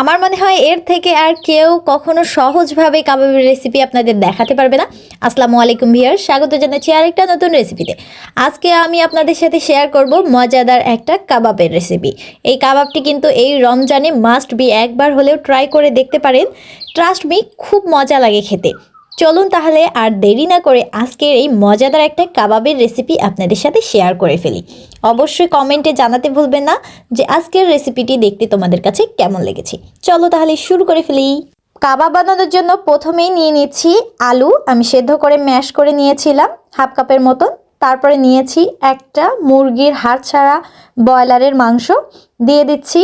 আমার মনে হয় এর থেকে আর কেউ কখনো সহজভাবে কাবাবের রেসিপি আপনাদের দেখাতে পারবে না। আসসালামু আলাইকুম ভিয়ার স্বাগত জানাচ্ছি আরেকটা নতুন রেসিপিতে আজকে আমি আপনাদের সাথে শেয়ার করব মজাদার একটা কাবাবের রেসিপি এই কাবাবটি কিন্তু এই রমজানে মাস্ট বি একবার হলেও ট্রাই করে দেখতে পারেন। ট্রাস্ট মি খুব মজা লাগে খেতে। চলুন তাহলে আর দেরি না করে আজকের এই মজাদার একটা কাবাবের রেসিপি আপনাদের সাথে শেয়ার করে ফেলি। অবশ্যই কমেন্টে জানাতে ভুলবেন না যে আজকের রেসিপিটি দেখতে তোমাদের কাছে কেমন লেগেছে। চলো তাহলে শুরু করে ফেলি। কাবাব বানানোর জন্য প্রথমেই নিয়ে নিচ্ছি আলু। আমি সেদ্ধ করে ম্যাশ করে নিয়েছিলাম হাফ কাপের মতন। তারপরে নিয়েছি একটা মুরগির হাড় ছাড়া ব্রয়লারের মাংস। দিয়ে দিচ্ছি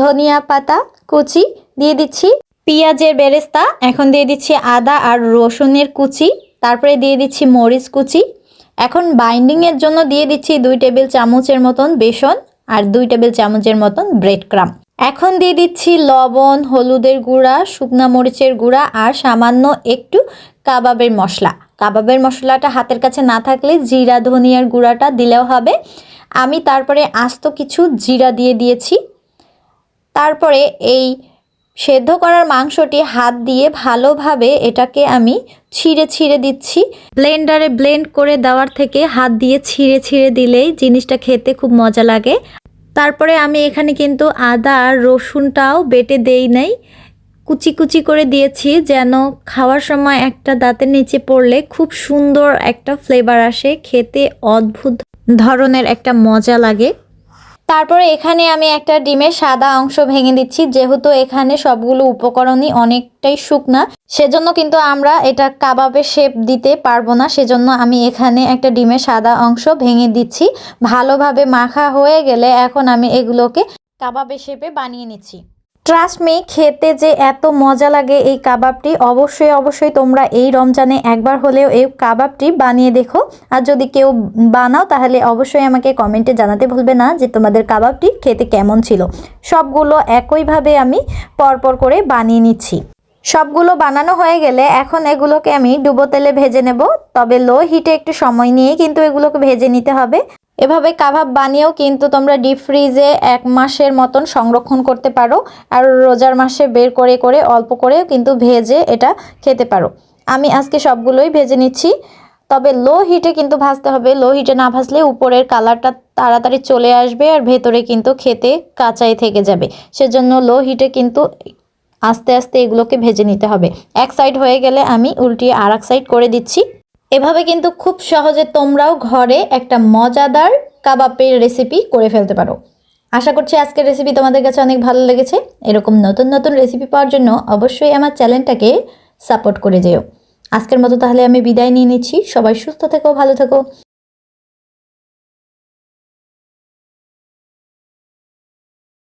ধনিয়া পাতা, কুচি। দিয়ে দিচ্ছি পেঁয়াজের বেরেস্তা, এখন দিয়ে দিচ্ছি আদা আর রসুনের কুচি, তারপরে দিয়ে দিচ্ছি মরিচ কুচি। এখন বাইন্ডিংয়ের জন্য দিয়ে দিচ্ছি দুই টেবিল চামচের মতন বেসন আর দুই টেবিল চামচের মতন ব্রেড ক্রাম এখন দিয়ে দিচ্ছি লবণ, হলুদের গুঁড়া, শুকনা মরিচের গুঁড়া আর সামান্য একটু কাবাবের মশলা। কাবাবের মশলাটা হাতের কাছে না থাকলে জিরা, ধনিয়ার গুঁড়াটা দিলেও হবে। আমি তারপরে আস্ত কিছু জিরা দিয়ে দিয়েছি। তারপরে এই সেদ্ধ করার মাংসটি হাত দিয়ে ভালোভাবে এটাকে আমি ছিঁড়ে ছিঁড়ে দিচ্ছি। ব্লেন্ডারে ব্লেন্ড করে দেওয়ার থেকে হাত দিয়ে ছিঁড়ে ছিঁড়ে দিলেই জিনিসটা খেতে খুব মজা লাগে। তারপরে আমি এখানে কিন্তু আদা আর রসুনটাও বেটে দেই নাই। কুচি কুচি করে দিয়েছি যেন খাওয়ার সময় একটা দাঁতের নিচে পড়লে খুব সুন্দর একটা ফ্লেভার আসে, খেতে অদ্ভুত ধরনের একটা মজা লাগে। তারপরে এখানে আমি একটা ডিমের সাদা অংশ ভেঙে দিচ্ছি, যেহেতু এখানে সবগুলো উপকরণই অনেকটাই শুকনা। সেজন্য কিন্তু আমরা এটা কাবাবে শেপ দিতে পারব না, সেজন্য আমি এখানে একটা ডিমের সাদা অংশ ভেঙে দিচ্ছি। ভালোভাবে মাখা হয়ে গেলে এখন আমি এগুলোকে কাবাবে শেপে বানিয়ে নিচ্ছি। ট্রাস্ট মি খেতে যে এত মজা লাগে এই কাবাবটি, অবশ্যই অবশ্যই তোমরা এই রমজানে একবার হলেও এই কাবাবটি বানিয়ে দেখো। আর যদি কেউ বানাও, তাহলে অবশ্যই আমাকে কমেন্টে জানাতে ভুলবে না যে তোমাদের কাবাবটি খেতে কেমন ছিল। সবগুলো একইভাবে আমি পরপর করে বানিয়ে নিচ্ছি। সবগুলো বানানো হয়ে গেলে এখন এগুলোকে আমি ডুবো তেলে ভেজে নেব। তবে লো হিটে একটু সময় নিয়ে কিন্তু এগুলোকে ভেজে নিতে হবে। এভাবে কাবাব বানিয়েও কিন্তু তোমরা ডিপ ফ্রিজে এক মাসের মতন সংরক্ষণ করতে পারো আর রোজার মাসে বের করে করে, অল্প করেও কিন্তু ভেজে এটা খেতে পারো। আমি আজকে সবগুলোই ভেজে নিচ্ছি। তবে লো হিটে কিন্তু ভাজতে হবে। লো হিটে না ভাজলে উপরের কালারটা তাড়াতাড়ি চলে আসবে আর ভেতরে কিন্তু খেতে কাঁচাই থেকে যাবে। সেজন্য লো হিটে কিন্তু আস্তে আস্তে এগুলোকে ভেজে নিতে হবে। এক সাইড হয়ে গেলে আমি উল্টিয়ে আর এক সাইড করে দিচ্ছি। এভাবে কিন্তু খুব সহজে তোমরাও ঘরে একটা মজাদার কাবাবের রেসিপি করে ফেলতে পারো। আশা করছি আজকের রেসিপি তোমাদের কাছে অনেক ভালো লেগেছে। এরকম নতুন নতুন রেসিপি পাওয়ার জন্য অবশ্যই আমার চ্যানেলটাকে সাপোর্ট করে যেও। আজকের মতো তাহলে আমি বিদায় নিয়ে নিচ্ছি। সবাই সুস্থ থেকো, ভালো থেকো।